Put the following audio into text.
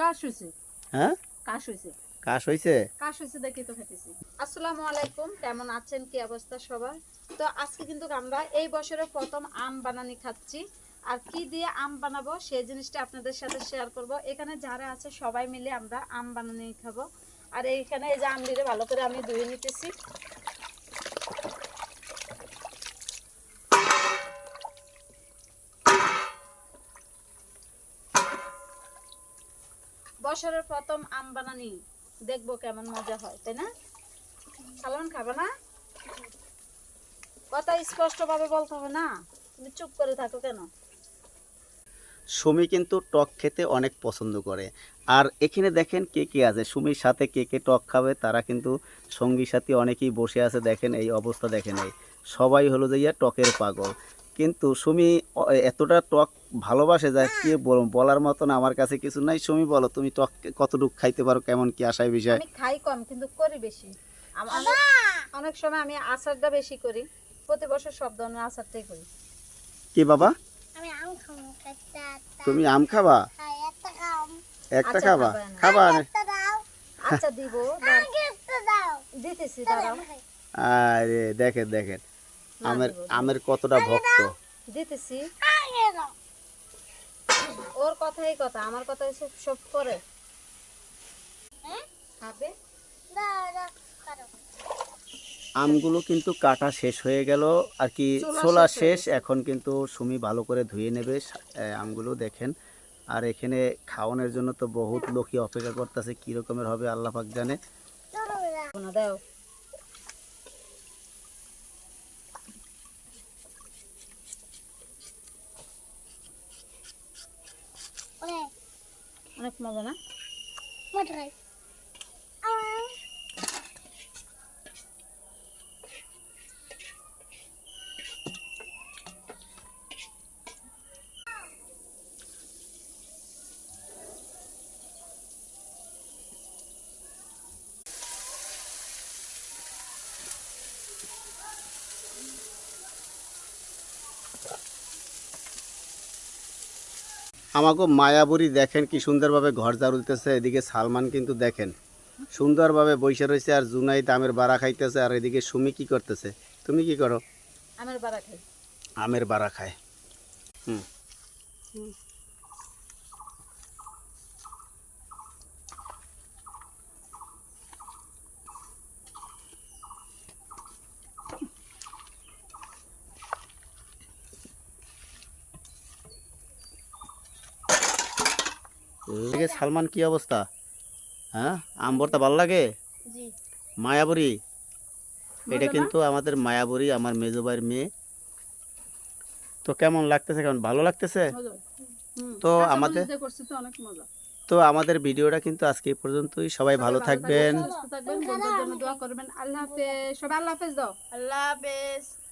কাশ হয়েছে হ্যাঁ? কাশ হয়েছে কাশ হয়েছে কাশ হয়েছে দেখে তো খেতেছি আসসালামু আলাইকুম কেমন আছেন? কি অবস্থা সবার? তো আজকে কিন্তু আমরা এই বছরের প্রথম আম বানানি খাচ্ছি। আর কি দিয়ে আম বানাবো সেই জিনিসটা আপনাদের সাথে শেয়ার করব। এখানে যারা আছে সবাই মিলে আমরা আম বানানি খাব। আর এইখানে এই যে আম দিয়ে ভালো করে আমি ধুয়ে নিতেছি। বছরের প্রথম আম বানানি, দেখব কেমন মজা হয়, তাই না? সালমান, খাবে না? কথা স্পষ্ট ভাবে বলতে হবে না? তুমি চুপ করে থাকো কেন? সুমি কিন্তু টক খেতে অনেক পছন্দ করে। আর এখানে দেখেন কে কে আছে? সুমির সাথে কে কে টক খাবে, তারা কিন্তু সঙ্গী সাথী অনেকেই বসে আছে, দেখেন এই অবস্থা দেখেন এই। সবাই হলো যাইয়া টকের পাগল। কিন্তু সুমি এতটা টক ভালোবাসে যা কি বলব বলার মতন আমার কাছে কিছু নাই। সুমি বলো তুমি টক কতটুকু খাইতে পারো? কেমন কি আশায় বিষয়? আমি খাই কম কিন্তু করি বেশি। অনেক সময় আমি আচারটা বেশি করি। প্রতি বছর সব ধরনের আচারটাই করি। কি বাবা? আমি আম খাব একটা একটা তুমি আম খাবা? একটা খাও একটা খাবা? খাবে আচ্ছা দিব দাও। আমাকে দাও। দিতেছি দাঁড়াও। আরে দেখেন দেখেন। আমের আমের কতটা ভক্ত? দিতেছি। ওর কথাই কথা আমার কথা সব সব করে। হ্যাঁ? খাবে? আমগুলো কিন্তু কাটা শেষ হয়ে গেল আর কি ছোলা ছোলা শেষ এখন কিন্তু সুমি ভালো করে ধুয়ে নেবে আমগুলো দেখেন। আর এখানে খাওয়ানোর জন্য তো বহুত লোকই অপেক্ষা করতেছে কি রকমের হবে আল্লাহ পাক জানে। দাও না দাও ওরে অনেক মজা না মত আমাকে মায়াবুরি দেখেন কি সুন্দরভাবে ঘর দিতেছে এদিকে সালমান কিন্তু দেখেন। সুন্দরভাবে বসে রয়েছে আর জুনাইদ আমের বাড়া খাইতেছে আর এদিকে সুমি কি করতেছে। তুমি কি করো? আমের বাড়া খাই। আমের বাড়া খায়। হুম। এদিকে সালমান কি অবস্থা? হ্যাঁ? আম ভর্তা ভালো লাগে? জি। মায়াবরী এটা কিন্তু আমাদের মায়াবরী আমার মেজো ভাইয়ের মেয়ে। তো কেমন লাগতেছে কেমন? ভালো লাগতেছে? তো আমাদের- তো অনেক মজা। তো আমাদের ভিডিওটা কিন্তু আজকে পর্যন্তই। সবাই ভালো থাকবেন। আল্লাহ হাফেজ। সবাই আল্লাহ হাফেজ দাও। আল্লাহ হাফেজ।